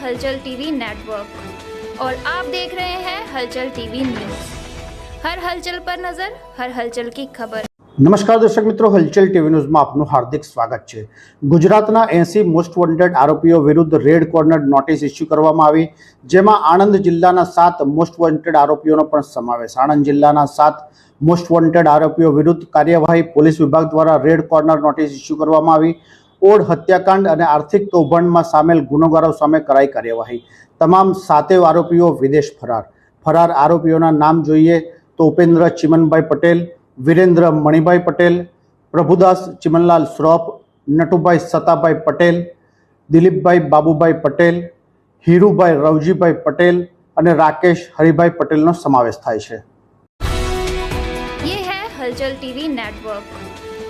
हलचल TV network और आप देख रहे हैं हलचल टीवी न्यूज हर हलचल पर नजर हर हलचल की खबर નમસ્કાર દર્શક મિત્રો હલચલ ટીવી ન્યૂઝમાં આપનું હાર્દિક સ્વાગત છે ગુજરાતના એસી મોસ્ટ વોન્ટેડ આરોપીઓ વિરુદ્ધ રેડ કોર્નર નોટિસ ઇસ્યુ કરવામાં આવી જેમાં આણંદ જિલ્લાના સાત મોસ્ટ વોન્ટેડ આરોપીઓનો પણ સમાવેશ આણંદ જિલ્લાના સાત મોસ્ટ વોન્ટેડ આરોપીઓ વિરુદ્ધ કાર્યવાહી પોલીસ વિભાગ દ્વારા રેડ કોર્નર નોટિસ ઇસ્યુ કરવામાં આવી ઓડ હત્યાકાંડ અને આર્થિક કૌભાંડમાં સામેલ ગુનેગારો સામે કરાઈ કાર્યવાહી તમામ સાતેય આરોપીઓ વિદેશ ફરાર ફરાર આરોપીઓના નામ જોઈએ તો ઉપેન્દ્ર ચિમનભાઈ પટેલ વિરેન્દ્ર મણિભાઈ પટેલ પ્રભુદાસ ચિમનલાલ શ્રોફ નટુભાઈ સતાભાઈ પટેલ દિલીપભાઈ બાબુભાઈ પટેલ હીરુભાઈ રવજીભાઈ પટેલ અને રાકેશ હરિભાઈ પટેલનો સમાવેશ થાય છે ये है हलचल टीवी नेटवर्क